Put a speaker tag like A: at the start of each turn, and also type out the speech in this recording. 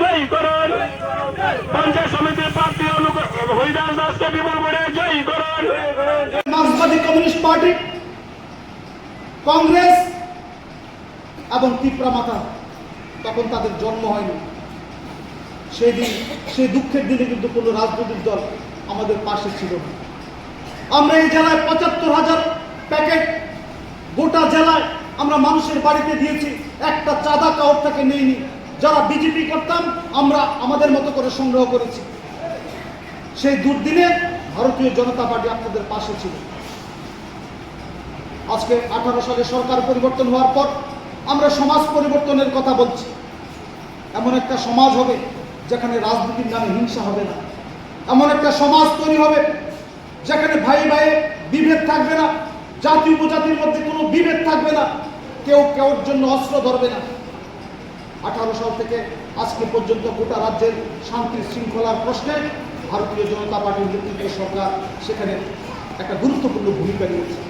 A: জয়ী করুন। পঞ্চায়েত সমিতির প্রার্থী হরিদাস দাসকে বিপুল করে জয়ী করুন।
B: মার্ক্সবাদী কমিউনিস্ট পার্টি, কংগ্রেস এবং তিপ্রামাতা তখন তাদের জন্ম হয়নি। সেই সেই দুঃখের দিনে কিন্তু কোনো রাজনৈতিক দল আমাদের পাশে ছিল না। আমরা এই জেলায় পঁচাত্তর হাজার প্যাকেট গোটা জেলায় আমরা মানুষের বাড়িতে দিয়েছি, একটা চাঁদা কাউর থেকে নেইনি। যারা বিজেপি করতাম, আমরা আমাদের মতো করে সংগ্রহ করেছি। সেই দুর্দিনে ভারতীয় জনতা পার্টি আপনাদের পাশে ছিল। আজকে আঠারো সালে সরকার পরিবর্তন হওয়ার পর আমরা সমাজ পরিবর্তনের কথা বলছি। এমন একটা সমাজ হবে যেখানে রাজনীতির নামে হিংসা হবে না। এমন একটা সমাজ তৈরি হবে যেখানে ভাই ভাই বিভেদ থাকবে না। জাতি উপজাতির মধ্যে কোনো বিভেদ থাকবে না। কেউ কেউর জন্য অস্ত্র ধরবে না। আঠারো সাল থেকে আজকে পর্যন্ত গোটা রাজ্যের শান্তি শৃঙ্খলার প্রশ্নে ভারতীয় জনতা পার্টির নেতৃত্ব সরকার সেখানে একটা গুরুত্বপূর্ণ ভূমিকা নিয়েছে।